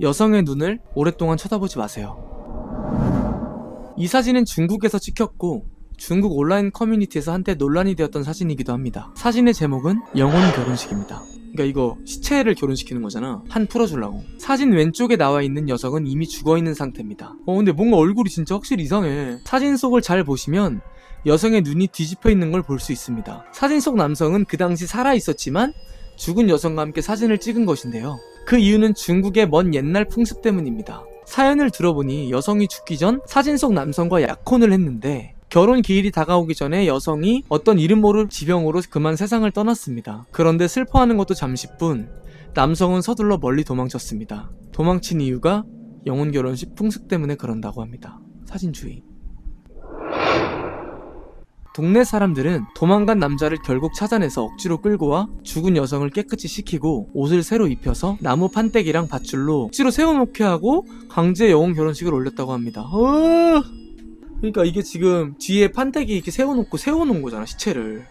여성의 눈을 오랫동안 쳐다보지 마세요. 이 사진은 중국에서 찍혔고 중국 온라인 커뮤니티에서 한때 논란이 되었던 사진이기도 합니다. 사진의 제목은 영혼 결혼식입니다. 그러니까 이거 시체를 결혼시키는 거잖아. 한 풀어주려고. 사진 왼쪽에 나와 있는 여성은 이미 죽어 있는 상태입니다. 어 근데 뭔가 얼굴이 진짜 확실히 이상해. 사진 속을 잘 보시면 여성의 눈이 뒤집혀 있는 걸 볼 수 있습니다. 사진 속 남성은 그 당시 살아 있었지만 죽은 여성과 함께 사진을 찍은 것인데요. 그 이유는 중국의 먼 옛날 풍습 때문입니다. 사연을 들어보니 여성이 죽기 전 사진 속 남성과 약혼을 했는데 결혼 기일이 다가오기 전에 여성이 어떤 이름 모를 지병으로 그만 세상을 떠났습니다. 그런데 슬퍼하는 것도 잠시뿐 남성은 서둘러 멀리 도망쳤습니다. 도망친 이유가 영혼 결혼식 풍습 때문에 그런다고 합니다. 사진주의. 동네 사람들은 도망간 남자를 결국 찾아내서 억지로 끌고 와 죽은 여성을 깨끗이 씻기고 옷을 새로 입혀서 나무 판때기랑 밧줄로 억지로 세워놓게 하고 강제 영혼 결혼식을 올렸다고 합니다. 어... 그러니까 이게 지금 뒤에 판때기 이렇게 세워놓고 세워놓은 거잖아 시체를.